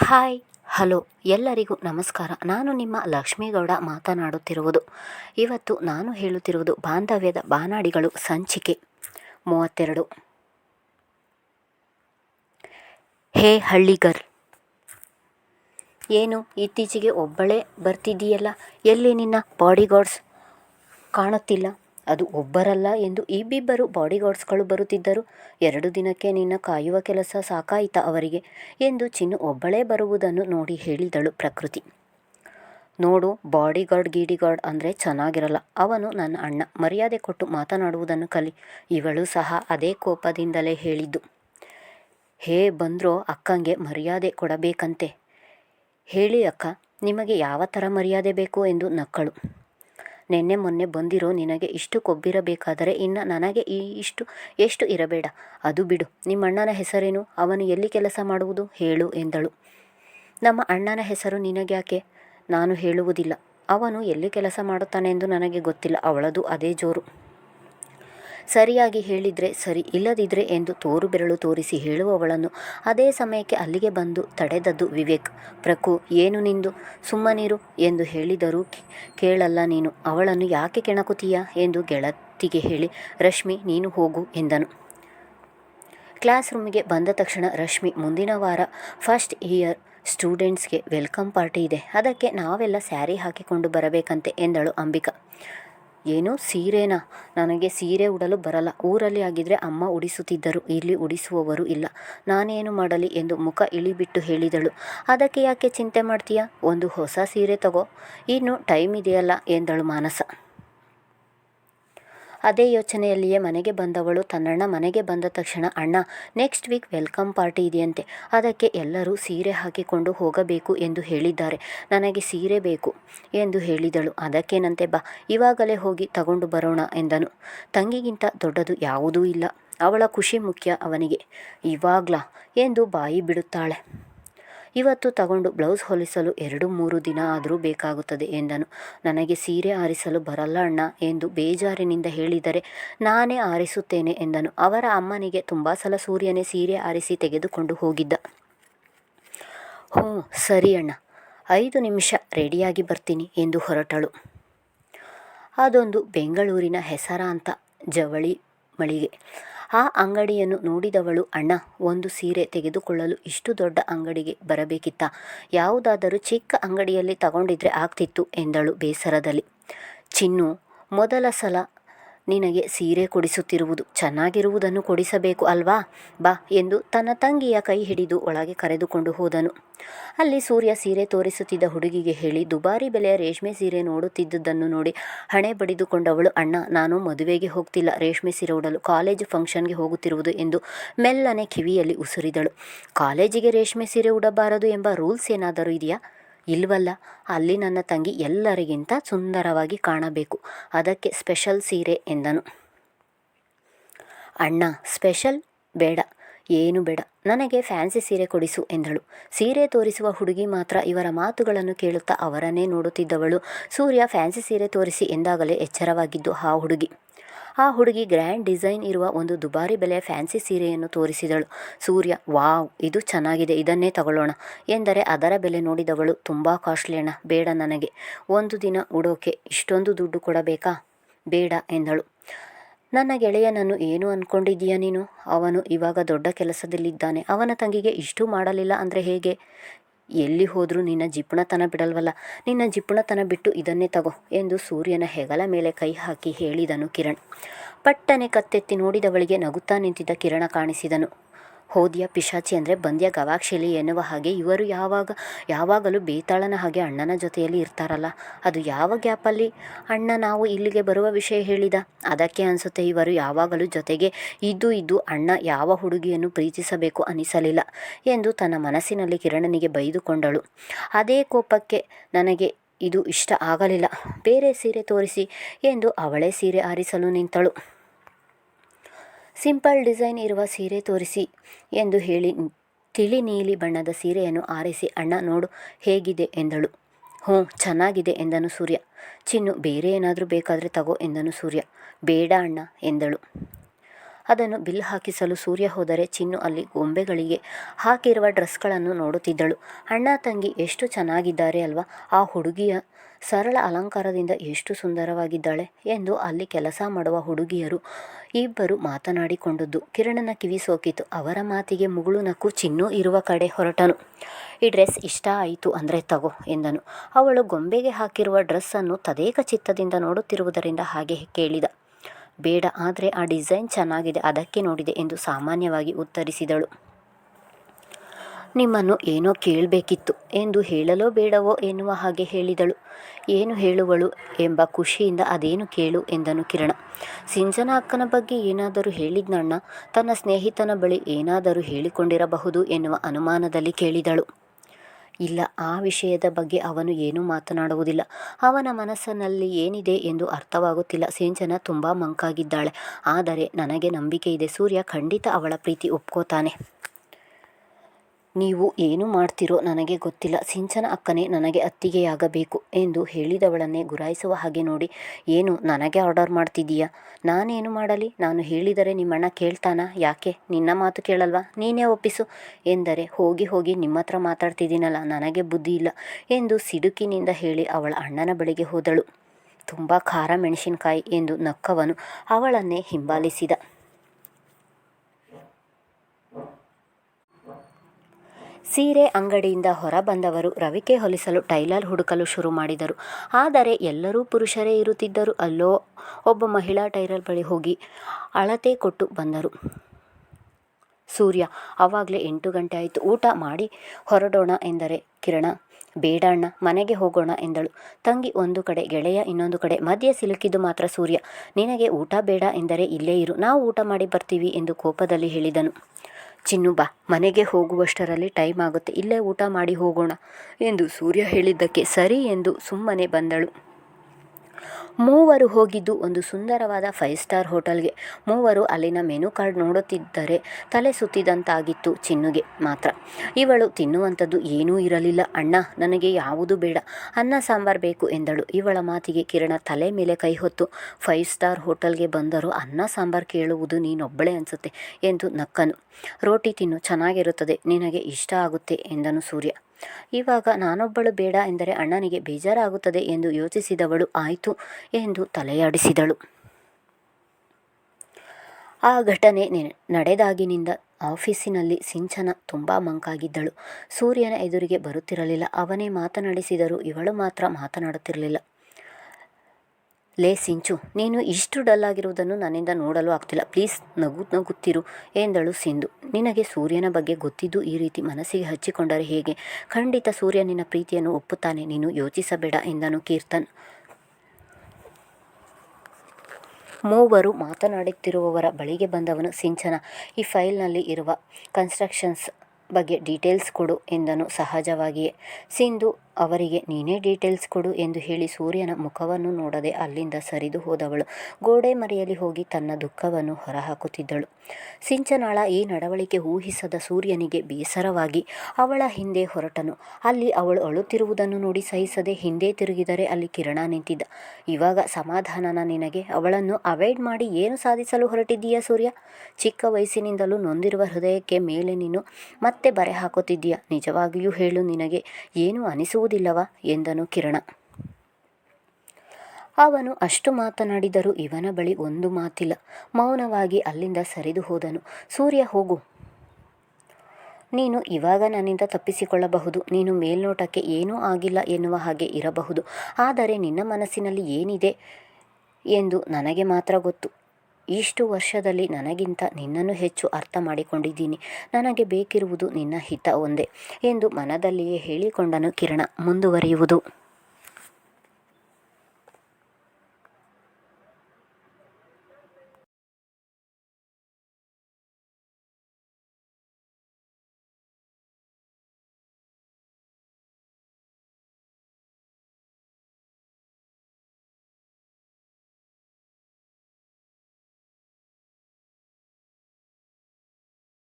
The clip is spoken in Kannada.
ಹಾಯ್, ಹಲೋ, ಎಲ್ಲರಿಗೂ ನಮಸ್ಕಾರ. ನಾನು ನಿಮ್ಮ ಲಕ್ಷ್ಮೇಗೌಡ ಮಾತನಾಡುತ್ತಿರುವುದು. ಇವತ್ತು ನಾನು ಹೇಳುತ್ತಿರುವುದು ಬಾಂಧವ್ಯದ ಬಾನಾಡಿಗಳು ಸಂಚಿಕೆ ಮೂವತ್ತೆರಡು. ಹೇ ಹಳ್ಳಿಗರ್! ಏನು, ಇತ್ತೀಚೆಗೆ ಒಬ್ಬಳೇ ಬರ್ತಿದ್ದೀಯಲ್ಲ? ಎಲ್ಲಿ ನಿನ್ನ ಬಾಡಿಗಾರ್ಡ್ಸ್ ಕಾಣುತ್ತಿಲ್ಲ? ಅದು ಒಬ್ಬರಲ್ಲ ಎಂದು ಇಬ್ಬಿಬ್ಬರು ಬಾಡಿಗಾರ್ಡ್ಸ್ಗಳು ಬರುತ್ತಿದ್ದರು. ಎರಡು ದಿನಕ್ಕೆ ನಿನ್ನ ಕಾಯುವ ಕೆಲಸ ಸಾಕಾಯಿತಾ ಅವರಿಗೆ ಎಂದು ಚಿನ್ನು ಒಬ್ಬಳೇ ಬರುವುದನ್ನು ನೋಡಿ ಹೇಳಿದಳು ಪ್ರಕೃತಿ. ನೋಡು, ಬಾಡಿಗಾರ್ಡ್ ಗೀಡಿಗಾರ್ಡ್ ಅಂದರೆ ಚೆನ್ನಾಗಿರಲ್ಲ. ಅವನು ನನ್ನ ಅಣ್ಣ. ಮರ್ಯಾದೆ ಕೊಟ್ಟು ಮಾತನಾಡುವುದನ್ನು ಕಲಿ. ಇವಳು ಸಹ ಅದೇ ಕೋಪದಿಂದಲೇ ಹೇಳಿದ್ದು. ಹೇ ಬಂದ್ರೋ, ಅಕ್ಕಂಗೆ ಮರ್ಯಾದೆ ಕೊಡಬೇಕಂತೆ. ಹೇಳಿ ಅಕ್ಕ, ನಿಮಗೆ ಯಾವ ಥರ ಮರ್ಯಾದೆ ಬೇಕು ಎಂದು ನಕ್ಕಳು. ನಿನ್ನೆ ಮೊನ್ನೆ ಬಂದಿರೋ ನಿನಗೆ ಇಷ್ಟು ಕೊಬ್ಬಿರಬೇಕಾದರೆ ಇನ್ನು ನನಗೆ ಈ ಇಷ್ಟು, ಎಷ್ಟು ಇರಬೇಡ. ಅದು ಬಿಡು. ನಿಮ್ಮಣ್ಣನ ಹೆಸರೇನು? ಅವನು ಎಲ್ಲಿ ಕೆಲಸ ಮಾಡುವುದು? ಹೇಳು ಎಂದಳು. ನಮ್ಮ ಅಣ್ಣನ ಹೆಸರು ನಿನಗ್ಯಾಕೆ? ನಾನು ಹೇಳುವುದಿಲ್ಲ. ಅವನು ಎಲ್ಲಿ ಕೆಲಸ ಮಾಡುತ್ತಾನೆಂದು ನನಗೆ ಗೊತ್ತಿಲ್ಲ. ಅವಳದು ಅದೇ ಜೋರು. ಸರಿಯಾಗಿ ಹೇಳಿದರೆ ಸರಿ ಇಲ್ಲದಿದ್ದರೆ ಎಂದು ತೋರು ಬೆರಳು ತೋರಿಸಿ ಹೇಳುವವಳನ್ನು ಅದೇ ಸಮಯಕ್ಕೆ ಅಲ್ಲಿಗೆ ಬಂದು ತಡೆದದ್ದು ವಿವೇಕ್. ಪ್ರಕು ಏನು ನಿಂದು? ಸುಮ್ಮನಿರು ಎಂದು ಹೇಳಿದರೂ ಕೇಳಲ್ಲ ನೀನು. ಅವಳನ್ನು ಯಾಕೆ ಕೆಣಕುತೀಯ ಎಂದು ಗೆಳತಿಗೆ ಹೇಳಿ, ರಶ್ಮಿ, ನೀನು ಹೋಗು ಎಂದನು. ಕ್ಲಾಸ್ ರೂಮಿಗೆ ಬಂದ ತಕ್ಷಣ ರಶ್ಮಿ, ಮುಂದಿನ ವಾರ ಫಸ್ಟ್ ಇಯರ್ ಸ್ಟೂಡೆಂಟ್ಸ್ಗೆ ವೆಲ್ಕಮ್ ಪಾರ್ಟಿ ಇದೆ. ಅದಕ್ಕೆ ನಾವೆಲ್ಲ ಸ್ಯಾರಿ ಹಾಕಿಕೊಂಡು ಬರಬೇಕಂತೆ ಎಂದಳು ಅಂಬಿಕಾ. ಏನು? ಸೀರೆನಾ? ನನಗೆ ಸೀರೆ ಉಡಲು ಬರಲ್ಲ. ಊರಲ್ಲಿ ಆಗಿದ್ರೆ ಅಮ್ಮ ಉಡಿಸುತ್ತಿದ್ದರು. ಇಲ್ಲಿ ಉಡಿಸುವವರು ಇಲ್ಲ. ನಾನೇನು ಮಾಡಲಿ ಎಂದು ಮುಖ ಇಳಿಬಿಟ್ಟು ಹೇಳಿದಳು. ಅದಕ್ಕೆ ಯಾಕೆ ಚಿಂತೆ ಮಾಡ್ತೀಯಾ? ಒಂದು ಹೊಸ ಸೀರೆ ತಗೋ. ಇನ್ನು ಟೈಮ್ ಇದೆಯಲ್ಲ ಎಂದಳು ಮಾನಸ. ಅದೇ ಯೋಚನೆಯಲ್ಲಿಯೇ ಮನೆಗೆ ಬಂದವಳು, ತನ್ನಣ್ಣ ಮನೆಗೆ ಬಂದ ತಕ್ಷಣ, ಅಣ್ಣ ನೆಕ್ಸ್ಟ್ ವೀಕ್ ವೆಲ್ಕಮ್ ಪಾರ್ಟಿ ಇದೆಯಂತೆ. ಅದಕ್ಕೆ ಎಲ್ಲರೂ ಸೀರೆ ಹಾಕಿಕೊಂಡು ಹೋಗಬೇಕು ಎಂದು ಹೇಳಿದ್ದಾರೆ. ನನಗೆ ಸೀರೆ ಬೇಕು ಎಂದು ಹೇಳಿದಳು. ಅದಕ್ಕೇನಂತೆ ಬಾ, ಇವಾಗಲೇ ಹೋಗಿ ತಗೊಂಡು ಬರೋಣ ಎಂದನು. ತಂಗಿಗಿಂತ ದೊಡ್ಡದು ಯಾವುದೂ ಇಲ್ಲ. ಅವಳ ಖುಷಿ ಮುಖ್ಯ ಅವನಿಗೆ. ಇವಾಗ್ಲಾ? ಎಂದು ಬಾಯಿ ಬಿಡುತ್ತಾಳೆ. ಇವತ್ತು ತಗೊಂಡು ಬ್ಲೌಸ್ ಹೊಲಿಸಲು ಎರಡು ಮೂರು ದಿನ ಆದರೂ ಬೇಕಾಗುತ್ತದೆ ಎಂದನು. ನನಗೆ ಸೀರೆ ಆರಿಸಲು ಬರಲ್ಲ ಅಣ್ಣ ಎಂದು ಬೇಜಾರಿನಿಂದ ಹೇಳಿದರೆ ನಾನೇ ಆರಿಸುತ್ತೇನೆ ಎಂದನು. ಅವರ ಅಮ್ಮನಿಗೆ ತುಂಬ ಸಲ ಸೂರ್ಯನೇ ಸೀರೆ ಆರಿಸಿ ತೆಗೆದುಕೊಂಡು ಹೋಗಿದ್ದ. ಹ್ಞೂ, ಸರಿ ಅಣ್ಣ. ಐದು ನಿಮಿಷ ರೆಡಿಯಾಗಿ ಬರ್ತೀನಿ ಎಂದು ಹೊರಟಳು. ಅದೊಂದು ಬೆಂಗಳೂರಿನ ಹೆಸರಾಂತ ಜವಳಿ ಮಳಿಗೆ. ಆ ಅಂಗಡಿಯನ್ನು ನೋಡಿದವಳು, ಅಣ್ಣ, ಒಂದು ಸೀರೆ ತೆಗೆದುಕೊಳ್ಳಲು ಇಷ್ಟು ದೊಡ್ಡ ಅಂಗಡಿಗೆ ಬರಬೇಕಿತ್ತ? ಯಾವುದಾದರೂ ಚಿಕ್ಕ ಅಂಗಡಿಯಲ್ಲಿ ತಗೊಂಡಿದ್ರೆ ಆಗ್ತಿತ್ತು, ಎಂದಳು ಬೇಸರದಲ್ಲಿ. ಚಿನ್ನು, ಮೊದಲ ಸಲ ನಿನಗೆ ಸೀರೆ ಕೊಡಿಸುತ್ತಿರುವುದು ಚೆನ್ನಾಗಿರುವುದನ್ನು ಕೊಡಿಸಬೇಕು ಅಲ್ವಾ? ಬಾ ಎಂದು ತನ್ನ ತಂಗಿಯ ಕೈ ಹಿಡಿದು ಒಳಗೆ ಕರೆದುಕೊಂಡು ಹೋದನು. ಅಲ್ಲಿ ಸೂರ್ಯ ಸೀರೆ ತೋರಿಸುತ್ತಿದ್ದ ಹುಡುಗಿಗೆ ಹೇಳಿ, ದುಬಾರಿ ಬೆಲೆಯ ರೇಷ್ಮೆ ಸೀರೆ ನೋಡುತ್ತಿದ್ದುದನ್ನು ನೋಡಿ ಹಣೆ ಬಡಿದುಕೊಂಡವಳು. ಅಣ್ಣ, ನಾನು ಮದುವೆಗೆ ಹೋಗ್ತಿಲ್ಲ. ರೇಷ್ಮೆ ಸೀರೆ ಉಡಲು ಕಾಲೇಜು ಫಂಕ್ಷನ್ಗೆ ಹೋಗುತ್ತಿರುವುದು ಎಂದು ಮೆಲ್ಲನೆ ಕಿವಿಯಲ್ಲಿ ಉಸುರಿದಳು. ಕಾಲೇಜಿಗೆ ರೇಷ್ಮೆ ಸೀರೆ ಉಡಬಾರದು ಎಂಬ ರೂಲ್ಸ್ ಏನಾದರೂ ಇದೆಯಾ? ಇಲ್ವಲ್ಲ? ಅಲ್ಲಿ ನನ್ನ ತಂಗಿ ಎಲ್ಲರಿಗಿಂತ ಸುಂದರವಾಗಿ ಕಾಣಬೇಕು. ಅದಕ್ಕೆ ಸ್ಪೆಷಲ್ ಸೀರೆ ಎಂದನು. ಅಣ್ಣ, ಸ್ಪೆಷಲ್ ಬೇಡ, ಏನು ಬೇಡ, ನನಗೆ ಫ್ಯಾನ್ಸಿ ಸೀರೆ ಕೊಡಿಸು ಎಂದಳು. ಸೀರೆ ತೋರಿಸುವ ಹುಡುಗಿ ಮಾತ್ರ ಇವರ ಮಾತುಗಳನ್ನು ಕೇಳುತ್ತಾ ಅವರನ್ನೇ ನೋಡುತ್ತಿದ್ದವಳು. ಸೂರ್ಯ ಫ್ಯಾನ್ಸಿ ಸೀರೆ ತೋರಿಸಿ ಎಂದಾಗಲೇ ಎಚ್ಚರವಾಗಿದ್ದು, ಆ ಹುಡುಗಿ ಆ ಹುಡುಗಿ ಗ್ರ್ಯಾಂಡ್ ಡಿಸೈನ್ ಇರುವ ಒಂದು ದುಬಾರಿ ಬೆಲೆಯ ಫ್ಯಾನ್ಸಿ ಸೀರೆಯನ್ನು ತೋರಿಸಿದಳು. ಸೂರ್ಯ, ವಾವ್, ಇದು ಚೆನ್ನಾಗಿದೆ, ಇದನ್ನೇ ತಗೊಳ್ಳೋಣ ಎಂದರೆ ಅದರ ಬೆಲೆ ನೋಡಿದವಳು, ತುಂಬ ಕಾಸ್ಟ್ಲಿ ಅಣ್ಣ, ಬೇಡ ನನಗೆ. ಒಂದು ದಿನ ಉಡೋಕೆ ಇಷ್ಟೊಂದು ದುಡ್ಡು ಕೊಡಬೇಕಾ? ಬೇಡ, ಎಂದಳು. ನನ್ನ ಗೆಳೆಯನನ್ನು ಏನು ಅಂದ್ಕೊಂಡಿದ್ದೀಯ ನೀನು? ಅವನು ಇವಾಗ ದೊಡ್ಡ ಕೆಲಸದಲ್ಲಿದ್ದಾನೆ. ಅವನ ತಂಗಿಗೆ ಇಷ್ಟು ಮಾಡಲಿಲ್ಲ ಅಂದರೆ ಹೇಗೆ? ಎಲ್ಲಿ ಹೋದರೂ ನಿನ್ನ ಜಿಪುಣತನ ಬಿಡಲ್ವಲ್ಲ. ನಿನ್ನ ಜಿಪುಣತನ ಬಿಟ್ಟು ಇದನ್ನೇ ತಗೋ ಎಂದು ಸೂರ್ಯನ ಹೆಗಲ ಮೇಲೆ ಕೈ ಹಾಕಿ ಹೇಳಿದನು ಕಿರಣ್. ಪಟ್ಟನೆ ಕತ್ತೆತ್ತಿ ನೋಡಿದವಳಿಗೆ ನಗುತ್ತಾ ನಿಂತಿದ್ದ ಕಿರಣ ಕಾಣಿಸಿದನು. ಹೋದ್ಯ ಪಿಶಾಚಿ ಅಂದರೆ ಬಂದ್ಯ ಗವಾಕ್ಷಿಲಿ ಎನ್ನುವ ಹಾಗೆ ಇವರು ಯಾವಾಗ, ಯಾವಾಗಲೂ ಬೇತಾಳನ ಹಾಗೆ ಅಣ್ಣನ ಜೊತೆಯಲ್ಲಿ ಇರ್ತಾರಲ್ಲ. ಅದು ಯಾವ ಗ್ಯಾಪಲ್ಲಿ? ಅಣ್ಣ ನಾವು ಇಲ್ಲಿಗೆ ಬರುವ ವಿಷಯ ಹೇಳಿದ? ಅದಕ್ಕೆ ಅನಿಸುತ್ತೆ ಇವರು ಯಾವಾಗಲೂ ಜೊತೆಗೆ ಇದ್ದು ಇದ್ದು ಅಣ್ಣ ಯಾವ ಹುಡುಗಿಯನ್ನು ಪ್ರೀತಿಸಬೇಕು ಅನಿಸಲಿಲ್ಲ ಎಂದು ತನ್ನ ಮನಸ್ಸಿನಲ್ಲಿ ಕಿರಣನಿಗೆ ಬೈದುಕೊಂಡಳು. ಅದೇ ಕೋಪಕ್ಕೆ ನನಗೆ ಇದು ಇಷ್ಟ ಆಗಲಿಲ್ಲ. ಬೇರೆ ಸೀರೆ ತೋರಿಸಿ ಎಂದು ಅವಳೇ ಸೀರೆ ಆರಿಸಲು ನಿಂತಳು. ಸಿಂಪಲ್ ಡಿಸೈನ್ ಇರುವ ಸೀರೆ ತೋರಿಸಿ ಎಂದು ಹೇಳಿ ತಿಳಿ ನೀಲಿ ಬಣ್ಣದ ಸೀರೆಯನ್ನು ಆರಿಸಿ, ಅಣ್ಣ, ನೋಡು, ಹೇಗಿದೆ? ಎಂದಳು. ಹ್ಞೂ, ಚೆನ್ನಾಗಿದೆ, ಎಂದನು ಸೂರ್ಯ. ಚಿನ್ನು, ಬೇರೆ ಏನಾದರೂ ಬೇಕಾದರೆ ತಗೋ, ಎಂದನು ಸೂರ್ಯ. ಬೇಡ, ಅಣ್ಣ, ಎಂದಳು. ಅದನ್ನು ಬಿಲ್ ಹಾಕಿಸಲು ಸೂರ್ಯ ಹೋದರೆ ಚಿನ್ನು ಅಲ್ಲಿ ಗೊಂಬೆಗಳಿಗೆ ಹಾಕಿರುವ ಡ್ರೆಸ್ಗಳನ್ನು ನೋಡುತ್ತಿದ್ದಳು. ಅಣ್ಣ, ತಂಗಿ, ಎಷ್ಟು ಚೆನ್ನಾಗಿದ್ದಾರೆ ಅಲ್ವಾ? ಆ ಹುಡುಗಿಯ ಸರಳ ಅಲಂಕಾರದಿಂದ ಎಷ್ಟು ಸುಂದರವಾಗಿದ್ದಾಳೆ ಎಂದು ಅಲ್ಲಿ ಕೆಲಸ ಮಾಡುವ ಹುಡುಗಿಯರು ಇಬ್ಬರು ಮಾತನಾಡಿಕೊಂಡದ್ದು. ಕಿರಣನ ಕಿವಿ ಸೋಕಿತು. ಅವರ ಮಾತಿಗೆ ಮುಗುಳು ನಕ್ಕು ಚಿನ್ನು ಇರುವ ಕಡೆ ಹೊರಟನು. ಈ ಡ್ರೆಸ್ ಇಷ್ಟ ಆಯಿತು ಅಂದರೆ ತಗೋ ಎಂದನು. ಅವಳು ಗೊಂಬೆಗೆ ಹಾಕಿರುವ ಡ್ರೆಸ್ಸನ್ನು ತದೇಕ ಚಿತ್ತದಿಂದ ನೋಡುತ್ತಿರುವುದರಿಂದ ಹಾಗೆ ಕೇಳಿದ. ಬೇಡ, ಆದರೆ ಆ ಡಿಸೈನ್ ಚೆನ್ನಾಗಿದೆ, ಅದಕ್ಕೆ ನೋಡಿದೆ ಎಂದು ಸಾಮಾನ್ಯವಾಗಿ ಉತ್ತರಿಸಿದಳು. ನಿಮ್ಮನ್ನು ಏನೋ ಕೇಳಬೇಕಿತ್ತು. ಎಂದು ಹೇಳಲೋ ಬೇಡವೋ ಎನ್ನುವ ಹಾಗೆ ಹೇಳಿದಳು. ಏನು ಹೇಳುವಳು ಎಂಬ ಖುಷಿಯಿಂದ ಅದೇನು ಕೇಳು ಎಂದನು ಕಿರಣ. ಸಿಂಜನ ಅಕ್ಕನ ಬಗ್ಗೆ ಏನಾದರೂ ಹೇಳಿದ್ನಣ್ಣ. ತನ್ನ ಸ್ನೇಹಿತನ ಬಳಿ ಏನಾದರೂ ಹೇಳಿಕೊಂಡಿರಬಹುದು ಎನ್ನುವ ಅನುಮಾನದಲ್ಲಿ ಕೇಳಿದಳು. ಇಲ್ಲ, ಆ ವಿಷಯದ ಬಗ್ಗೆ ಅವನು ಏನೂ ಮಾತನಾಡುವುದಿಲ್ಲ. ಅವನ ಮನಸ್ಸಿನಲ್ಲಿ ಏನಿದೆ ಎಂದು ಅರ್ಥವಾಗುತ್ತಿಲ್ಲ. ಸಿಂಚನ ತುಂಬ ಮಂಕಾಗಿದ್ದಾಳೆ. ಆದರೆ ನನಗೆ ನಂಬಿಕೆ ಇದೆ. ಸೂರ್ಯ ಖಂಡಿತ ಅವಳ ಪ್ರೀತಿ ಒಪ್ಕೋತಾನೆ. ನೀವು ಏನು ಮಾಡ್ತಿರೋ ನನಗೆ ಗೊತ್ತಿಲ್ಲ. ಸಿಂಚನ ಅಕ್ಕನೇ ನನಗೆ ಅತ್ತಿಗೆಯಾಗಬೇಕು ಎಂದು ಹೇಳಿದವಳನ್ನೇ ಗುರಾಯಿಸುವ ಹಾಗೆ ನೋಡಿ, ಏನು ನನಗೆ ಆರ್ಡರ್ ಮಾಡ್ತಿದ್ದೀಯಾ? ನಾನೇನು ಮಾಡಲಿ? ನಾನು ಹೇಳಿದರೆ ನಿಮ್ಮಣ್ಣ ಕೇಳ್ತಾನಾ? ಯಾಕೆ? ನಿನ್ನ ಮಾತು ಕೇಳಲ್ವಾ? ನೀನೇ ಒಪ್ಪಿಸು ಎಂದರೆ, ಹೋಗಿ ಹೋಗಿ ನಿಮ್ಮ ಹತ್ರ ಮಾತಾಡ್ತಿದ್ದೀನಲ್ಲ, ನನಗೆ ಬುದ್ಧಿ ಇಲ್ಲ ಎಂದು ಸಿಡುಕಿನಿಂದ ಹೇಳಿ ಅವಳ ಅಣ್ಣನ ಬಳಿಗೆ ಹೋದಳು. ತುಂಬ ಖಾರ ಮೆಣಸಿನಕಾಯಿ ಎಂದು ನಕ್ಕವನು ಅವಳನ್ನೇ ಹಿಂಬಾಲಿಸಿದ. ಸೀರೆ ಅಂಗಡಿಯಿಂದ ಹೊರಬಂದವರು ರವಿಕೆ ಹೊಲಿಸಲು ಟೈಲರ್ ಹುಡುಕಲು ಶುರು ಮಾಡಿದರು. ಆದರೆ ಎಲ್ಲರೂ ಪುರುಷರೇ ಇರುತ್ತಿದ್ದರು. ಅಲ್ಲೋ, ಒಬ್ಬ ಮಹಿಳಾ ಟೈಲರ್ ಬಳಿ ಹೋಗಿ ಅಳತೆ ಕೊಟ್ಟು ಬಂದರು. ಸೂರ್ಯ ಆವಾಗಲೇ ಎಂಟು ಗಂಟೆ ಆಯಿತು. ಊಟ ಮಾಡಿ ಹೊರಡೋಣ ಎಂದರೆ, ಕಿರಣ ಬೇಡಣ್ಣ ಮನೆಗೆ ಹೋಗೋಣ ಎಂದಳು. ತಂಗಿ ಒಂದು ಕಡೆ, ಗೆಳೆಯ ಇನ್ನೊಂದು ಕಡೆ. ಮಧ್ಯೆ ಸಿಲುಕಿದ್ದು ಮಾತ್ರ ಸೂರ್ಯ. ನಿನಗೆ ಊಟ ಬೇಡ ಎಂದರೆ ಇಲ್ಲೇ ಇರು. ನಾವು ಊಟ ಮಾಡಿ ಬರ್ತೀವಿ ಎಂದು ಕೋಪದಲ್ಲಿ ಹೇಳಿದನು. ಚಿನ್ನು ಬಾ, ಮನೆಗೆ ಹೋಗುವಷ್ಟರಲ್ಲಿ ಟೈಮ್ ಆಗುತ್ತೆ, ಇಲ್ಲೇ ಊಟ ಮಾಡಿ ಹೋಗೋಣ ಎಂದು ಸೂರ್ಯ ಹೇಳಿದ್ದಕ್ಕೆ ಸರಿ ಎಂದು ಸುಮ್ಮನೆ ಬಂದಳು. ಮೂವರು ಹೋಗಿದ್ದು ಒಂದು ಸುಂದರವಾದ ಫೈವ್ ಸ್ಟಾರ್ ಹೋಟೆಲ್ಗೆ. ಮೂವರು ಅಲ್ಲಿನ ಮೆನು ಕಾರ್ಡ್ ನೋಡುತ್ತಿದ್ದರೆ ತಲೆ ಸುತ್ತಿದಂತಾಗಿತ್ತು ಚಿನ್ನುಗೆ ಮಾತ್ರ. ಇವಳು ತಿನ್ನುವಂಥದ್ದು ಏನೂ ಇರಲಿಲ್ಲ. ಅಣ್ಣ, ನನಗೆ ಯಾವುದು ಬೇಡ. ಅನ್ನ, ಸಾಂಬಾರ್ ಬೇಕು ಎಂದಳು. ಇವಳ ಮಾತಿಗೆ ಕಿರಣ ತಲೆ ಮೇಲೆ ಕೈ ಹೊತ್ತು ಫೈವ್ ಸ್ಟಾರ್ ಹೋಟೆಲ್ಗೆ ಬಂದರೂ ಅನ್ನ, ಸಾಂಬಾರ್ ಕೇಳುವುದು ನೀನೊಬ್ಬಳೇ ಅನಿಸುತ್ತೆ ಎಂದು ನಕ್ಕನು. ರೋಟಿ ತಿನ್ನು, ಚೆನ್ನಾಗಿರುತ್ತದೆ. ನಿನಗೆ ಇಷ್ಟ ಆಗುತ್ತೆ ಎಂದನು ಸೂರ್ಯ. ಇವಾಗ ನಾನೊಬ್ಬಳು ಬೇಡ ಎಂದರೆ ಅಣ್ಣನಿಗೆ ಬೇಜಾರಾಗುತ್ತದೆ ಎಂದು ಯೋಚಿಸಿದವಳು ಆಯಿತು ಎಂದು ತಲೆಯಾಡಿಸಿದಳು. ಆ ಘಟನೆ ನಡೆದಾಗಿನಿಂದ ಆಫೀಸಿನಲ್ಲಿ ಸಿಂಚನ ತುಂಬ ಮಂಕಾಗಿದ್ದಳು. ಸೂರ್ಯನ ಎದುರಿಗೆ ಬರುತ್ತಿರಲಿಲ್ಲ. ಅವನೇ ಮಾತನಾಡಿಸಿದರೂ ಇವಳು ಮಾತ್ರ ಮಾತನಾಡುತ್ತಿರಲಿಲ್ಲ. ಲೇ ಸಿಂಚು, ನೀನು ಇಷ್ಟು ಡಲ್ ಆಗಿರುವುದನ್ನು ನನ್ನಿಂದ ನೋಡಲು ಆಗ್ತಿಲ್ಲ. ಪ್ಲೀಸ್ ನಗು, ನಗುತ್ತಿರು, ಎಂದಳು ಸಿಂಧು. ನಿನಗೆ ಸೂರ್ಯನ ಬಗ್ಗೆ ಗೊತ್ತಿದ್ದು ಈ ರೀತಿ ಮನಸ್ಸಿಗೆ ಹಚ್ಚಿಕೊಂಡರೆ ಹೇಗೆ? ಖಂಡಿತ ಸೂರ್ಯ ನಿನ್ನ ಪ್ರೀತಿಯನ್ನು ಒಪ್ಪುತ್ತಾನೆ. ನೀನು ಯೋಚಿಸಬೇಡ, ಎಂದನು ಕೀರ್ತನ್. ಮೂವರು ಮಾತನಾಡುತ್ತಿರುವವರ ಬಳಿಗೆ ಬಂದವನು ಸಿಂಚನ. ಈ ಫೈಲ್ನಲ್ಲಿ ಇರುವ ಕನ್ಸ್ಟ್ರಕ್ಷನ್ಸ್ ಬಗ್ಗೆ ಡೀಟೇಲ್ಸ್ ಕೊಡು, ಎಂದನು ಸಹಜವಾಗಿಯೇ. ಸಿಂಧು ಅವರಿಗೆ ನೀನೇ ಡೀಟೇಲ್ಸ್ ಕೊಡು ಎಂದು ಹೇಳಿ ಸೂರ್ಯನ ಮುಖವನ್ನು ನೋಡದೆ ಅಲ್ಲಿಂದ ಸರಿದು ಹೋದವಳು. ಗೋಡೆ ಮರೆಯಲ್ಲಿ ಹೋಗಿ ತನ್ನ ದುಃಖವನ್ನು ಹೊರಹಾಕುತ್ತಿದ್ದಳು. ಸಿಂಚನಾಳ ಈ ನಡವಳಿಕೆ ಊಹಿಸದ ಸೂರ್ಯನಿಗೆ ಬೇಸರವಾಗಿ ಅವಳ ಹಿಂದೆ ಹೊರಟನು. ಅಲ್ಲಿ ಅವಳು ಅಳುತ್ತಿರುವುದನ್ನು ನೋಡಿ ಸಹಿಸದೆ ಹಿಂದೆ ತಿರುಗಿದರೆ ಅಲ್ಲಿ ಕಿರಣ ನಿಂತಿದ್ದ. ಇವಾಗ ಸಮಾಧಾನನ ನಿನಗೆ, ಅವಳನ್ನು ಅವಾಯ್ಡ್ ಮಾಡಿ ಏನು ಸಾಧಿಸಲು ಹೊರಟಿದ್ದೀಯಾ ಸೂರ್ಯ? ಚಿಕ್ಕ ವಯಸ್ಸಿನಿಂದಲೂ ನೊಂದಿರುವ ಹೃದಯಕ್ಕೆ ಮೇಲೆ ನೀನು ಮತ್ತೆ ಬರೆ ಹಾಕುತ್ತಿದ್ದೀಯ? ನಿಜವಾಗಿಯೂ ಹೇಳು ನಿನಗೆ, ಏನು ಅನಿಸುವುದು ಆಗುವುದಿಲ್ಲವಾ ಎಂದನು ಕಿರಣ. ಅವನು ಅಷ್ಟು ಮಾತನಾಡಿದರೂ ಇವನ ಬಳಿ ಒಂದು ಮಾತಿಲ್ಲ. ಮೌನವಾಗಿ ಅಲ್ಲಿಂದ ಸರಿದು ಹೋದನು. ಸೂರ್ಯ, ಹೋಗು. ನೀನು ಇವಾಗ ನನ್ನಿಂದ ತಪ್ಪಿಸಿಕೊಳ್ಳಬಹುದು. ನೀನು ಮೇಲ್ನೋಟಕ್ಕೆ ಏನೂ ಆಗಿಲ್ಲ ಎನ್ನುವ ಹಾಗೆ ಇರಬಹುದು. ಆದರೆ ನಿನ್ನ ಮನಸ್ಸಿನಲ್ಲಿ ಏನಿದೆ ಎಂದು ನನಗೆ ಮಾತ್ರ ಗೊತ್ತು. ಇಷ್ಟು ವರ್ಷದಲ್ಲಿ ನನಗಿಂತ ನಿನ್ನನ್ನು ಹೆಚ್ಚು ಅರ್ಥ ಮಾಡಿಕೊಂಡಿದ್ದೀನಿ. ನನಗೆ ಬೇಕಿರುವುದು ನಿನ್ನ ಹಿತ ಒಂದೇ ಎಂದು ಮನದಲ್ಲಿಯೇ ಹೇಳಿಕೊಂಡನು ಕಿರಣ. ಮುಂದುವರಿಯುವುದು.